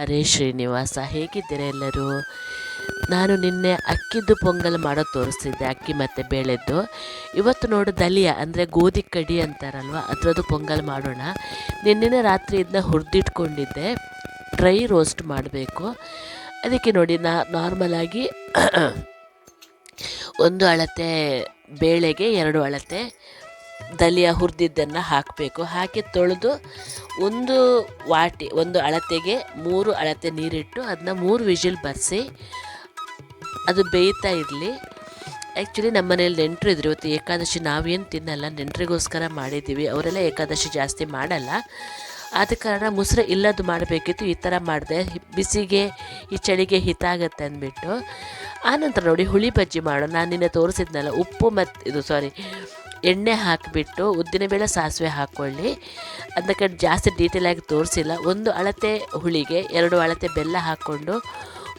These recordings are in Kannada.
ಹರೇ ಶ್ರೀನಿವಾಸ, ಹೇಗಿದ್ದೀರಾ ಎಲ್ಲರೂ? ನಾನು ನಿನ್ನೆ ಅಕ್ಕಿದ್ದು ಪೊಂಗಲ್ ಮಾಡೋ ತೋರಿಸ್ತಿದ್ದೆ, ಅಕ್ಕಿ ಮತ್ತು ಬೇಳೆದ್ದು. ಇವತ್ತು ನೋಡು ದಲಿಯ, ಅಂದರೆ ಗೋಧಿ ಕಡಿ ಅಂತಾರಲ್ವ, ಅದರದ್ದು ಪೊಂಗಲ್ ಮಾಡೋಣ. ನಿನ್ನೆ ರಾತ್ರಿ ಇದನ್ನ ಹುರಿದಿಟ್ಕೊಂಡಿದ್ದೆ, ಡ್ರೈ ರೋಸ್ಟ್ ಮಾಡಬೇಕು. ಅದಕ್ಕೆ ನೋಡಿ, ನಾ ನಾರ್ಮಲಾಗಿ ಒಂದು ಅಳತೆ, ಬೇಳೆಗೆ ಎರಡು ಅಳತೆ ದಲಿಯ ಹುರಿದಿದ್ದನ್ನು ಹಾಕಬೇಕು. ಹಾಕಿ ತೊಳೆದು ಒಂದು ವಾಟಿ, ಒಂದು ಅಳತೆಗೆ ಮೂರು ಅಳತೆ ನೀರಿಟ್ಟು ಅದನ್ನ ಮೂರು ವಿಜಿಲ್ ಬರೆಸಿ, ಅದು ಬೇಯ್ತಾ ಇರಲಿ. ಆ್ಯಕ್ಚುಲಿ ನಮ್ಮ ಮನೇಲಿ ನೆಂಟರು ಇದ್ರು. ಇವತ್ತು ಏಕಾದಶಿ ನಾವೇನು ತಿನ್ನಲ್ಲ, ನೆಂಟರಿಗೋಸ್ಕರ ಮಾಡಿದ್ದೀವಿ. ಅವರೆಲ್ಲ ಏಕಾದಶಿ ಜಾಸ್ತಿ ಮಾಡಲ್ಲ. ಆದ ಕಾರಣ ಮೊಸರು ಇಲ್ಲದ್ದು ಮಾಡಬೇಕಿತ್ತು, ಈ ಥರ ಮಾಡಿದೆ. ಬಿಸಿಗೆ, ಈ ಚಳಿಗೆ ಹಿತ ಆಗುತ್ತೆ ಅಂದ್ಬಿಟ್ಟು. ಆನಂತರ ನೋಡಿ ಹುಳಿ ಬಜ್ಜಿ ಮಾಡೋ ನಾನು ನಿನ್ನೆ ತೋರಿಸಿದ್ನಲ್ಲ, ಉಪ್ಪು ಮತ್ತು ಇದು ಸಾರಿ ಎಣ್ಣೆ ಹಾಕಿಬಿಟ್ಟು ಉದ್ದಿನಬೇಳೆ ಸಾಸಿವೆ ಹಾಕ್ಕೊಳ್ಳಿ ಅದಕ್ಕೆ ಜಾಸ್ತಿ ಡೀಟೇಲಾಗಿ ತೋರಿಸಿಲ್ಲ. ಒಂದು ಅಳತೆ ಹುಳಿಗೆ, ಎರಡು ಅಳತೆ ಬೆಲ್ಲ ಹಾಕ್ಕೊಂಡು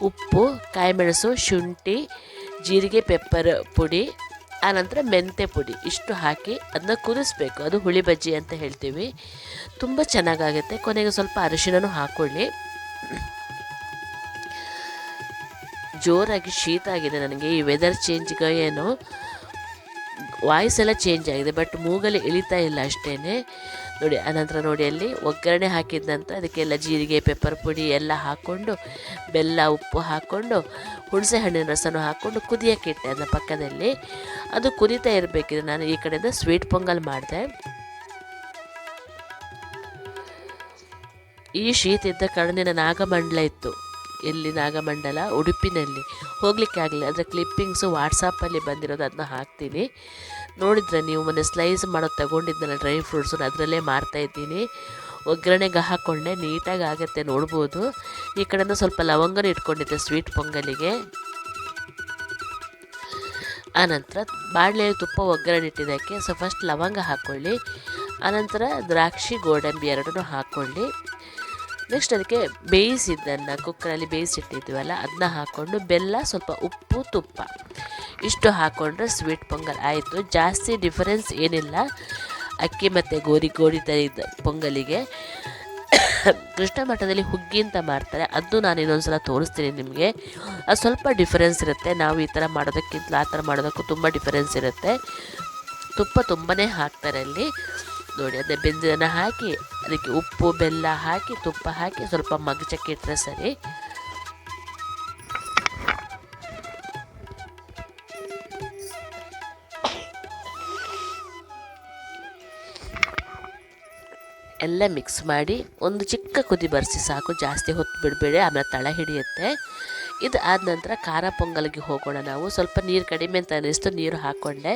ಉಪ್ಪು, ಕಾಯಿಮೆಣಸು, ಶುಂಠಿ, ಜೀರಿಗೆ ಪೆಪ್ಪರ್ ಪುಡಿ ಆನಂತರ ಮೆಂತೆ ಪುಡಿ ಇಷ್ಟು ಹಾಕಿ ಅದನ್ನ ಕುದಿಸ್ಬೇಕು. ಅದು ಹುಳಿ ಬಜ್ಜಿ ಅಂತ ಹೇಳ್ತೀವಿ. ತುಂಬ ಚೆನ್ನಾಗಾಗುತ್ತೆ. ಕೊನೆಗೆ ಸ್ವಲ್ಪ ಅರಿಶಿನೂ ಹಾಕ್ಕೊಳ್ಳಿ ಜೋರಾಗಿ ಶೀತ ಆಗಿದೆ ನನಗೆ. ಈ ವೆದರ್ ಚೇಂಜ್ಗೆ ಏನು ವಾಯ್ಸ್ ಎಲ್ಲ ಚೇಂಜ್ ಆಗಿದೆ ಬಟ್ ಮೂಗಲ್ಲಿ ಇಳಿತಾ ಇಲ್ಲ ಅಷ್ಟೇ ನೋಡಿ, ಅನಂತರ ನೋಡಿ ಅಲ್ಲಿ ಒಗ್ಗರಣೆ ಹಾಕಿದ ನಂತರ ಅದಕ್ಕೆಲ್ಲ ಜೀರಿಗೆ ಪೆಪ್ಪರ್ ಪುಡಿ ಎಲ್ಲ ಹಾಕ್ಕೊಂಡು ಬೆಲ್ಲ, ಉಪ್ಪು ಹಾಕ್ಕೊಂಡು ಹುಣಸೆ ಹಣ್ಣಿನ ರಸನೂ ಹಾಕ್ಕೊಂಡು ಕುದಿಯೋಕ್ಕಿಟ್ಟೆ ಇಟ್ಟೆ ಅದನ್ನ ಪಕ್ಕದಲ್ಲಿ. ಅದು ಕುದೀತಾ ಇರಬೇಕಿದೆ ನಾನು ಈ ಕಡೆಯಿಂದ ಸ್ವೀಟ್ ಪೊಂಗಲ್ ಮಾಡಿದೆ. ಈ ಶೀತ ಇದ್ದ ಕಾರಣ ನಾಗಮಂಡಲ ಇತ್ತು. ಎಲ್ಲಿ ನಾಗಮಂಡಲ, ಉಡುಪಿನಲ್ಲಿ. ಹೋಗ್ಲಿಕ್ಕೆ ಆಗಲಿಲ್ಲ. ಅದರ ಕ್ಲಿಪ್ಪಿಂಗ್ಸು ವಾಟ್ಸಪ್ಪಲ್ಲಿ ಬಂದಿರೋದು ಅದನ್ನ ಹಾಕ್ತೀನಿ. ನೋಡಿದ್ರೆ ನೀವು ಮೊನ್ನೆ ಸ್ಲೈಸ್ ಮಾಡೋದು ತಗೊಂಡಿದ್ದೆನಲ್ಲ ಡ್ರೈ ಫ್ರೂಟ್ಸು ಅದರಲ್ಲೇ ಮಾರ್ತಾ ಇದ್ದೀನಿ. ಒಗ್ಗರಣೆಗೆ ಹಾಕ್ಕೊಂಡೆ ನೀಟಾಗಿ ಆಗುತ್ತೆ ನೋಡ್ಬೋದು. ಈ ಕಡೆಯಿಂದ ಸ್ವಲ್ಪ ಲವಂಗನ ಇಟ್ಕೊಂಡಿದ್ದೆ ಸ್ವೀಟ್ ಪೊಂಗಲಿಗೆ. ಆನಂತರ ಬಾಣಲೆಯಲ್ಲಿ ತುಪ್ಪ ಒಗ್ಗರಣೆ ಇಟ್ಟಿದ್ದಕ್ಕೆ ಸೊ ಫಸ್ಟ್ ಲವಂಗ ಹಾಕ್ಕೊಳ್ಳಿ ಆನಂತರ ದ್ರಾಕ್ಷಿ, ಗೋಡಂಬಿ ಎರಡನ್ನೂ ಹಾಕ್ಕೊಳ್ಳಿ ನೆಕ್ಸ್ಟ್ ಅದಕ್ಕೆ ಬೇಯಿಸಿದ್ದನ್ನು ಕುಕ್ಕರಲ್ಲಿ ಬೇಯಿಸಿಟ್ಟಿದ್ವಲ್ಲ ಅದನ್ನ ಹಾಕ್ಕೊಂಡು ಬೆಲ್ಲ, ಸ್ವಲ್ಪ ಉಪ್ಪು, ತುಪ್ಪ. ಇಷ್ಟು ಹಾಕ್ಕೊಂಡ್ರೆ ಸ್ವೀಟ್ ಪೊಂಗಲ್ ಆಯಿತು. ಜಾಸ್ತಿ ಡಿಫರೆನ್ಸ್ ಏನಿಲ್ಲ. ಅಕ್ಕಿ ಮತ್ತು ಗೋರಿ ಗೋಧಿ ತರಿದ ಪೊಂಗಲಿಗೆ. ಕೃಷ್ಣ ಮಠದಲ್ಲಿ ಹುಗ್ಗಿ ಅಂತ ಮಾಡ್ತಾರೆ. ಅದು ನಾನು ಇನ್ನೊಂದು ಸಲ ತೋರಿಸ್ತೀನಿ ನಿಮಗೆ. ಅದು ಸ್ವಲ್ಪ ಡಿಫರೆನ್ಸ್ ಇರುತ್ತೆ. ನಾವು ಈ ಥರ ಮಾಡೋದಕ್ಕಿಂತ ಆ ಥರ ಮಾಡೋದಕ್ಕೂ ತುಂಬ ಡಿಫರೆನ್ಸ್ ಇರುತ್ತೆ. ತುಪ್ಪ ತುಂಬಾ ಹಾಕ್ತಾರೆ ಅಲ್ಲಿ. ನೋಡಿ, ಅದೇ ಬೆಂದಿನ ಹಾಕಿ, ಅದಕ್ಕೆ ಉಪ್ಪು, ಬೆಲ್ಲ ಹಾಕಿ, ತುಪ್ಪ ಹಾಕಿ ಸ್ವಲ್ಪ ಮಗಚಕ್ಕೆ ಇಟ್ಟರೆ ಸರಿ. ಎಲ್ಲ ಮಿಕ್ಸ್ ಮಾಡಿ ಒಂದು ಚಿಕ್ಕ ಕುದಿ ಬರೆಸಿ ಸಾಕು, ಜಾಸ್ತಿ ಹೊತ್ತು ಬಿಡಬೇಡಿ, ಆಮೇಲೆ ತಳ ಹಿಡಿಯುತ್ತೆ. ಇದು ಆದ ನಂತರ ಖಾರ ಪೊಂಗಲ್ಗೆ ಹೋಗೋಣ ನಾವು. ಸ್ವಲ್ಪ ನೀರು ಕಡಿಮೆ ಅಂತ ಅನ್ನಿಸ್ತು, ನೀರು ಹಾಕ್ಕೊಂಡೆ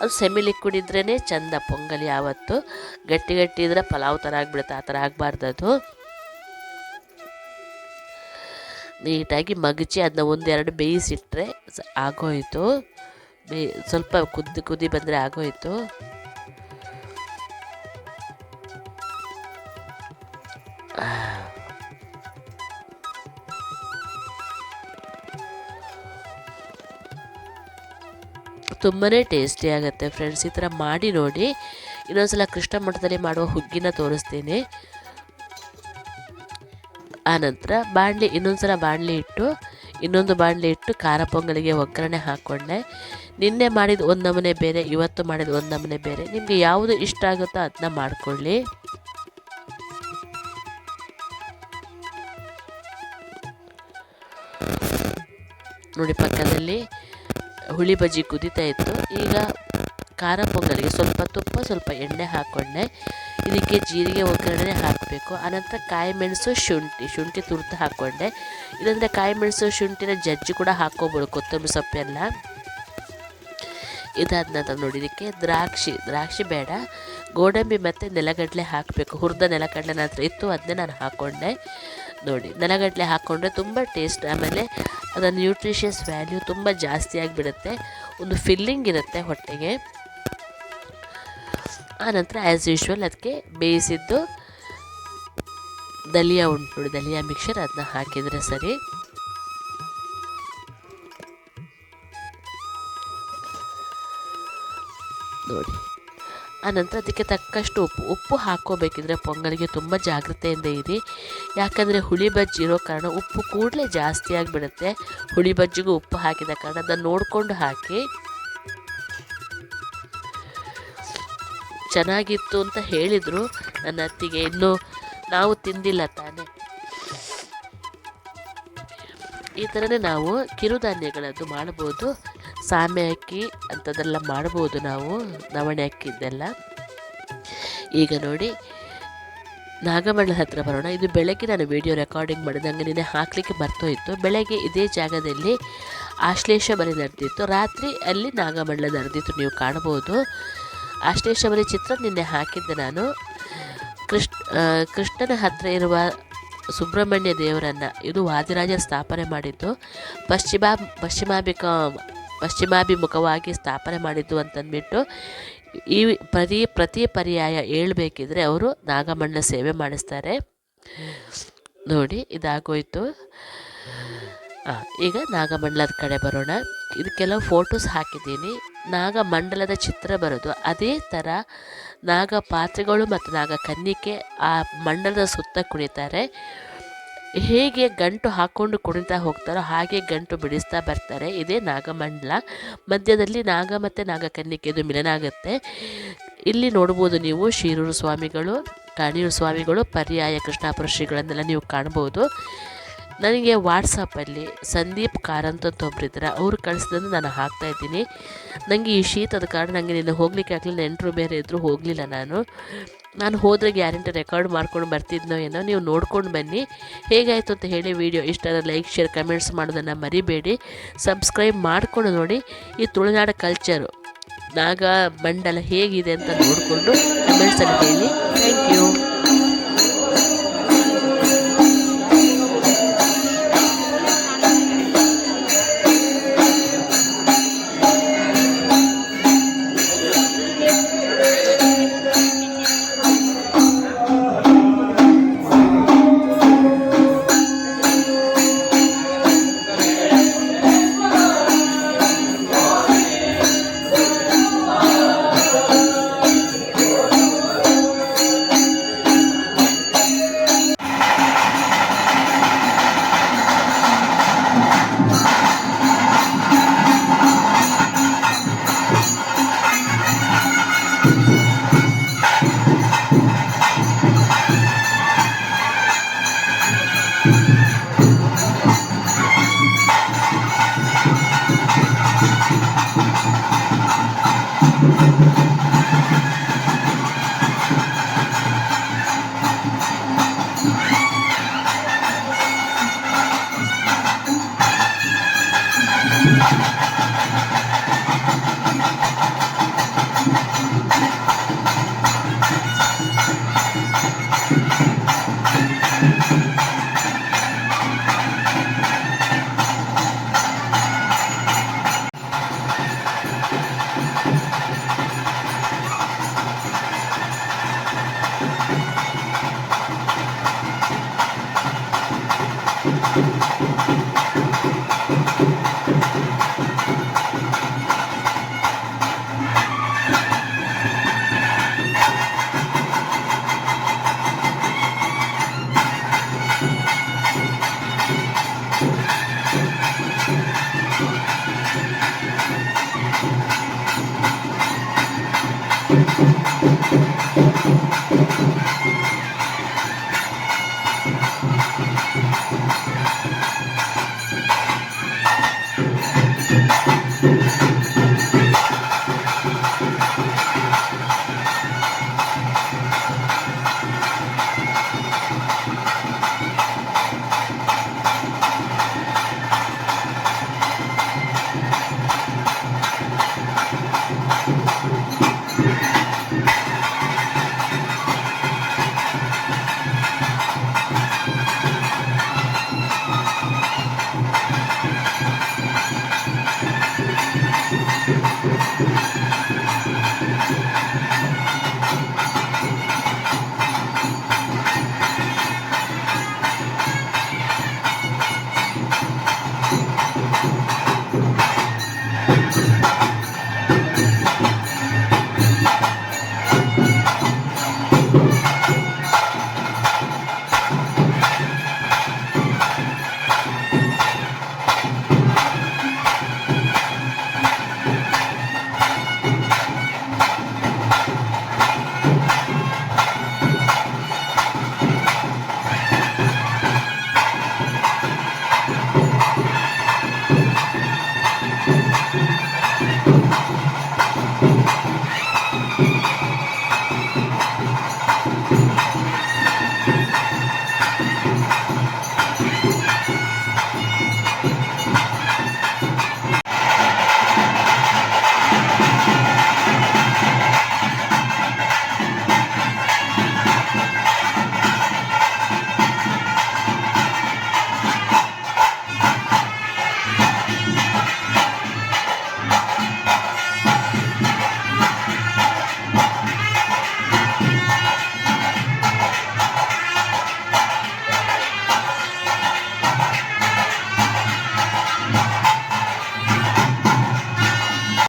ಅದು ಸೆಮಿ ಲಿಕ್ವಿಡ್ ಇದ್ರೇ ಚಂದ ಪೊಂಗಲ್ ಯಾವತ್ತು. ಗಟ್ಟಿ ಗಟ್ಟಿ ಇದ್ರೆ ಪಲಾವ್ ಥರ ಆಗಿಬಿಡುತ್ತೆ, ಆ ಥರ ಆಗಬಾರ್ದು ನೀಟಾಗಿ ಮಗಚಿ ಅದನ್ನ ಒಂದೆರಡು ಬೇಯಿಸಿಟ್ರೆ ಆಗೋಯಿತು ಆಗೋಯ್ತು. ಬೇ ಸ್ವಲ್ಪ ಕುದ್ದು ಕುದಿ ಬಂದರೆ ಆಗೋಯ್ತು. ತುಂಬಾ ಟೇಸ್ಟಿ ಆಗುತ್ತೆ ಫ್ರೆಂಡ್ಸ್ ಈ ಥರ ಮಾಡಿ ನೋಡಿ. ಇನ್ನೊಂದ್ಸಲ ಕೃಷ್ಣ ಮಠದಲ್ಲಿ ಮಾಡುವ ಹುಗ್ಗಿನ ತೋರಿಸ್ತೀನಿ. ಆನಂತರ ಬಾಣಲಿ, ಇನ್ನೊಂದ್ಸಲ ಬಾಣಲಿ ಇಟ್ಟು, ಇನ್ನೊಂದು ಬಾಣಲಿ ಇಟ್ಟು ಖಾರ ಪೊಂಗಲಿಗೆ ಒಗ್ಗರಣೆ ಹಾಕ್ಕೊಂಡೆ ನಿನ್ನೆ ಮಾಡಿದ ಒಂದು ನಮೂನೆ ಬೇರೆ, ಇವತ್ತು ಮಾಡಿದ ಒಂದು ನಮೂನೆ ಬೇರೆ. ನಿಮಗೆ ಯಾವುದು ಇಷ್ಟ ಆಗುತ್ತೋ ಅದನ್ನ ಮಾಡಿಕೊಳ್ಳಿ. ನೋಡಿ ಪಕ್ಕದಲ್ಲಿ ಹುಳಿ ಬಜ್ಜಿ ಕುದೀತಾ ಇತ್ತು. ಈಗ ಖಾರ ಪೊಂಗಲಿಗೆ ಸ್ವಲ್ಪ ತುಪ್ಪ, ಸ್ವಲ್ಪ ಎಣ್ಣೆ ಹಾಕ್ಕೊಂಡೆ ಇದಕ್ಕೆ ಜೀರಿಗೆ ಒಗ್ಗರಣೆ ಹಾಕಬೇಕು. ಆನಂತರ ಕಾಯಿ ಮೆಣಸು ಶುಂಠಿ ಶುಂಠಿ ತುರ್ತು ಹಾಕ್ಕೊಂಡೆ ಇಲ್ಲಾಂದರೆ ಕಾಯಿ ಮೆಣಸು ಶುಂಠಿನ ಜಜ್ಜಿ ಕೂಡ ಹಾಕ್ಕೋಬೋದು ಕೊತ್ತಂಬರಿ ಸೊಪ್ಪೆಲ್ಲ. ಇದಾದ ನಂತರ ನೋಡಿ, ಇದಕ್ಕೆ ದ್ರಾಕ್ಷಿ ದ್ರಾಕ್ಷಿ ಬೇಡ. ಗೋಡಂಬಿ ಮತ್ತು ನೆಲಗಡಲೆ ಹಾಕಬೇಕು. ಹುರಿದ ನೆಲಗಡಲೆ ನಂತರ ಇತ್ತು, ಅದನ್ನೇ ನಾನು ಹಾಕ್ಕೊಂಡೆ ನೋಡಿ ನೆಲಗಡಲೆ ಹಾಕ್ಕೊಂಡ್ರೆ ತುಂಬ ಟೇಸ್ಟ್ ಆಮೇಲೆ ಅದರ ನ್ಯೂಟ್ರಿಷಿಯಸ್ ವ್ಯಾಲ್ಯೂ ತುಂಬ ಜಾಸ್ತಿ ಆಗಿಬಿಡುತ್ತೆ. ಒಂದು ಫಿಲ್ಲಿಂಗ್ ಇರುತ್ತೆ ಹೊಟ್ಟೆಗೆ. ಆನಂತರ ಆ್ಯಸ್ ಯೂಶ್ವಲ್ ಅದಕ್ಕೆ ಬೇಯಿಸಿದ್ದು ದಲಿಯಾ ಉಂಟು ದಲಿಯಾ ಮಿಕ್ಸರ್ ಅದನ್ನ ಹಾಕಿದರೆ ಸರಿ. ನೋಡಿ. ಆನಂತರ ಅದಕ್ಕೆ ತಕ್ಕಷ್ಟು ಉಪ್ಪು ಉಪ್ಪು ಹಾಕೋಬೇಕಿದ್ರೆ ಪೊಂಗಲಿಗೆ ತುಂಬ ಜಾಗ್ರತೆಯಿಂದ ಇರಿ. ಯಾಕಂದರೆ ಹುಳಿ ಬಜ್ಜಿ ಇರೋ ಕಾರಣ ಉಪ್ಪು ಕೂಡಲೇ ಜಾಸ್ತಿ ಆಗಿಬಿಡುತ್ತೆ. ಹುಳಿ ಬಜ್ಜಿಗೂ ಉಪ್ಪು ಹಾಕಿದ ಕಾರಣ ಅದನ್ನು ನೋಡಿಕೊಂಡು ಹಾಕಿ. ಚೆನ್ನಾಗಿತ್ತು ಅಂತ ಹೇಳಿದರು. ನನ್ನ ಅತ್ತಿಗೆ ಇನ್ನೂ ನಾವು ತಿಂದಿಲ್ಲ ತಾನೇ. ಈ ಥರನೇ ನಾವು ಕಿರುಧಾನ್ಯಗಳದ್ದು ಮಾಡ್ಬೋದು ಸಾಮೆ ಅಕ್ಕಿ ಅಂಥದ್ದೆಲ್ಲ ಮಾಡ್ಬೋದು ನಾವು, ನವಣೆ ಅಕ್ಕಿದ್ದೆಲ್ಲ ಈಗ ನೋಡಿ, ನಾಗಮಂಡಲ ಹತ್ರ ಬರೋಣ. ಇದು ಬೆಳಗ್ಗೆ ನಾನು ವಿಡಿಯೋ ರೆಕಾರ್ಡಿಂಗ್ ಮಾಡಿದಂಗೆ ನಿನ್ನೆ ಹಾಕಲಿಕ್ಕೆ ಬರ್ತೋಯಿತ್ತು ಬೆಳಗ್ಗೆ ಇದೇ ಜಾಗದಲ್ಲಿ ಆಶ್ಲೇಷ ಬಲಿ ನಡೆದಿತ್ತು. ರಾತ್ರಿ ಅಲ್ಲಿ ನಾಗಮಂಡಲ ನಡೆದಿತ್ತು, ನೀವು ಕಾಣ್ಬೋದು ಆಶ್ಲೇಷ ಬಲಿ ಚಿತ್ರ ನಿನ್ನೆ ಹಾಕಿದ್ದೆ ನಾನು. ಕೃಷ್ಣ ಕೃಷ್ಣನ ಹತ್ರ ಇರುವ ಸುಬ್ರಹ್ಮಣ್ಯ ದೇವರನ್ನು, ಇದು ವಾದಿರಾಜ ಸ್ಥಾಪನೆ ಮಾಡಿದ್ದು. ಪಶ್ಚಿಮ, ಪಶ್ಚಿಮಾಭಿಕ ಪಶ್ಚಿಮಾಭಿಮುಖವಾಗಿ ಸ್ಥಾಪನೆ ಮಾಡಿದ್ದು ಅಂತಂದ್ಬಿಟ್ಟು ಈ ಪ್ರತಿ ಪ್ರತಿ ಪರ್ಯಾಯ ಹೇಳ್ಬೇಕಿದ್ರೆ ಅವರು ನಾಗಮಂಡಲ ಸೇವೆ ಮಾಡಿಸ್ತಾರೆ. ನೋಡಿ, ಇದಾಗೋಯ್ತು. ಈಗ ನಾಗಮಂಡಲದ ಕಡೆ ಬರೋಣ. ಇದು ಕೆಲವು ಫೋಟೋಸ್ ಹಾಕಿದ್ದೀನಿ. ನಾಗಮಂಡಲದ ಚಿತ್ರ ಬರೋದು. ಅದೇ ಥರ ನಾಗ ಪಾತ್ರೆಗಳು ಮತ್ತು ನಾಗ ಕನ್ನಿಕೆ ಆ ಮಂಡಲದ ಸುತ್ತ ಕುಣಿತಾರೆ. ಹೇಗೆ ಗಂಟು ಹಾಕ್ಕೊಂಡು ಕುಣಿತಾ ಹೋಗ್ತಾರೋ ಹಾಗೆ ಗಂಟು ಬಿಡಿಸ್ತಾ ಬರ್ತಾರೆ. ಇದೇ ನಾಗಮಂಡಲ. ಮಧ್ಯದಲ್ಲಿ ನಾಗ ಮತ್ತು ನಾಗಕನ್ನಿಕೆದು ಮಿಲನ ಆಗುತ್ತೆ ಇಲ್ಲಿ ನೋಡ್ಬೋದು ನೀವು ಶಿರೂರು ಸ್ವಾಮಿಗಳು, ಕಾಣಿಯೂರು ಸ್ವಾಮಿಗಳು, ಪರ್ಯಾಯ ಕೃಷ್ಣಾಪುರ ಶ್ರೀಗಳನ್ನೆಲ್ಲ ನೀವು ಕಾಣ್ಬೋದು. ನನಗೆ ವಾಟ್ಸಪ್ಪಲ್ಲಿ ಸಂದೀಪ್ ಕಾರಂತ ಅಂತ ಒಬ್ಬರಿದ್ದಾರೆ ಅವ್ರು ಕಳಿಸಿದಂದು ನಾನು ಹಾಕ್ತಾ ಇದ್ದೀನಿ. ನನಗೆ ಈ ಶೀತದ ಕಾರಣ ನನಗೆ ನಿನ್ನ ಹೋಗ್ಲಿಕ್ಕೆ ಆಗಲಿಲ್ಲ. ನೆಂಟರು ಬೇರೆ ಇದ್ದರೂ ಹೋಗಲಿಲ್ಲ ನಾನು. ನಾನು ಹೋದರೆ ಗ್ಯಾರಂಟಿ ರೆಕಾರ್ಡ್ ಮಾಡ್ಕೊಂಡು ಬರ್ತಿದ್ನೋ ಏನೋ, ನೀವು ನೋಡ್ಕೊಂಡು ಬನ್ನಿ. ಹೇಗಾಯಿತು ಅಂತ ಹೇಳಿ ವಿಡಿಯೋ ಇಷ್ಟ ಲೈಕ್, ಶೇರ್, ಕಮೆಂಟ್ಸ್ ಮಾಡೋದನ್ನು ಮರಿಬೇಡಿ. ಸಬ್ಸ್ಕ್ರೈಬ್ ಮಾಡಿಕೊಂಡು ನೋಡಿ. ಈ ತುಳುನಾಡ ಕಲ್ಚರು ನಾಗ ಬಂಡಲ ಹೇಗಿದೆ ಅಂತ ನೋಡಿಕೊಂಡು ಕಮೆಂಟ್ಸಲ್ಲಿ ಹೇಳಿ. Thank you you